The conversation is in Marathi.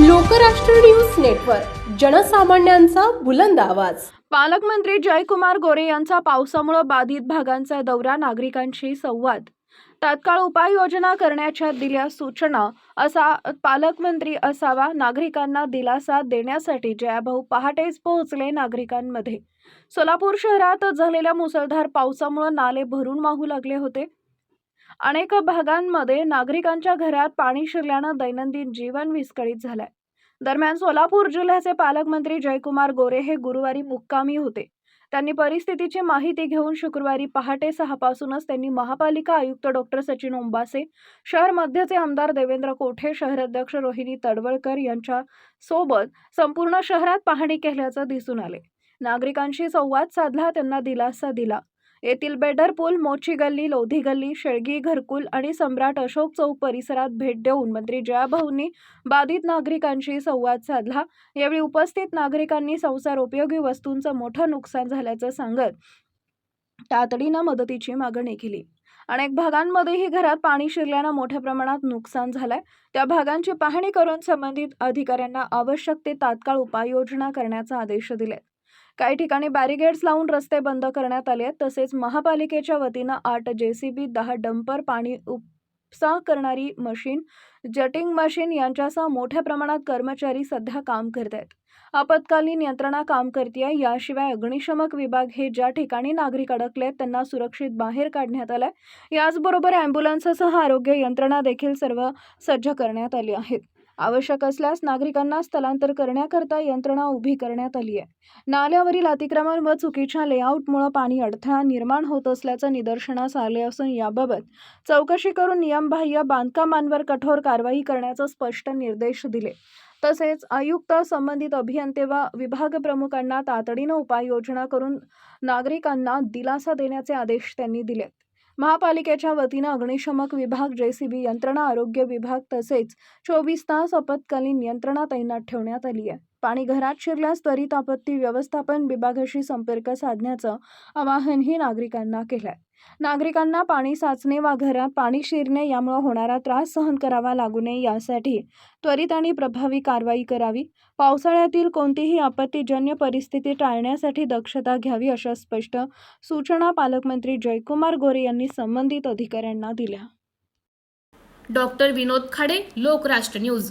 लोकराष्ट्र न्यूज नेटवर्क जनसामान्यांचा बुलंद आवाज. पालकमंत्री जयकुमार गोरे यांचा पावसामुळे बाधित भागांचा दौरा नागरिकांशी संवाद. तात्काळ उपाययोजना करण्याच्या दिल्या सूचना असा पालकमंत्री असावा नागरिकांना दिलासा देण्यासाठी जयाभाऊ पहाटेच पोहोचले नागरिकांमध्ये. सोलापूर शहरात झालेल्या मुसळधार पावसामुळे नाले भरून वाहू लागले होते. अनेक भागांमध्ये नागरिकांच्या घरात पाणी शिरल्यानं दैनंदिन जीवन विस्कळीत झालंय. दरम्यान सोलापूर जिल्ह्याचे पालकमंत्री जयकुमार गोरे हे गुरुवारी मुक्कामी होते. त्यांनी परिस्थितीची माहिती घेऊन शुक्रवारी पहाटे सहापासूनच त्यांनी महापालिका आयुक्त डॉक्टर सचिन ओंबासे शहर मध्यचे आमदार देवेंद्र कोठे शहराध्यक्ष रोहिणी तडवळकर यांच्या सोबत संपूर्ण शहरात पाहणी केल्याचं दिसून आले. नागरिकांशी संवाद साधला त्यांना दिलासा दिला. येथील बेडर पूल मोची गल्ली लोधी गल्ली शेळगी घरकुल आणि सम्राट अशोक चौक परिसरात भेट देऊन मंत्री जयाभाऊंनी बाधित नागरिकांशी संवाद साधला. यावेळी उपस्थित नागरिकांनी संसार उपयोगी वस्तूंचं मोठं नुकसान झाल्याचं सांगत तातडीनं मदतीची मागणी केली. अनेक भागांमध्येही घरात पाणी शिरल्यानं मोठ्या प्रमाणात नुकसान झालंय. त्या भागांची पाहणी करून संबंधित अधिकाऱ्यांना आवश्यक ते तात्काळ उपाययोजना करण्याचा आदेश दिले काही ठिकाणी बॅरिगेड्स लावून रस्ते बंद करण्यात आले आहेत. तसेच महापालिकेच्या वतीनं आठ जे सी बी दहा डंपर पाणी उपसा करणारी मशीन जटिंग मशीन यांच्यासह मोठ्या प्रमाणात कर्मचारी सध्या काम करत आहेत. आपत्कालीन यंत्रणा काम करते याशिवाय अग्निशमक विभाग हे ज्या ठिकाणी नागरिक अडकले आहेत त्यांना सुरक्षित बाहेर काढण्यात आलंय. याचबरोबर अँब्युलन्ससह आरोग्य यंत्रणा देखील सर्व सज्ज करण्यात आली आहेत. आवश्यक असल्यास नागरिकांना स्थलांतर करण्याकरता यंत्रणा उभी करण्यात आली आहे. नाल्यावरील अतिक्रमण व चुकीच्या लेआउटमुळे पाणी अडथळा निर्माण होत असल्याचं निदर्शनास आले असून याबाबत चौकशी करून नियमबाह्य बांधकामांवर कठोर कारवाई करण्याचे स्पष्ट निर्देश दिले. तसेच आयुक्त संबंधित अभियंते व विभाग प्रमुखांना तातडीनं उपाययोजना करून नागरिकांना दिलासा देण्याचे आदेश त्यांनी दिलेत. महापालिकेच्या वतीनं अग्निशमक विभाग जेसीबी यंत्रणा आरोग्य विभाग तसेच चोवीस तास आपत्कालीन यंत्रणा तैनात ठेवण्यात आली आहे. पाणी घरात शिरल्यास त्वरित आपत्ती व्यवस्थापन विभागाशी संपर्क साधण्याचं आवाहनही नागरिकांना केलंय. नागरिकांना पाणी साचणे वा घरात पाणी शिरणे यामुळे होणारा त्रास सहन करावा लागू नये यासाठी त्वरित आणि प्रभावी कारवाई करावी. पावसाळ्यातील कोणतीही आपत्तीजन्य परिस्थिती टाळण्यासाठी दक्षता घ्यावी अशा स्पष्ट सूचना पालकमंत्री जयकुमार गोरे यांनी संबंधित अधिकाऱ्यांना दिल्या. Doctor Vinod Khade Lokrashtra news.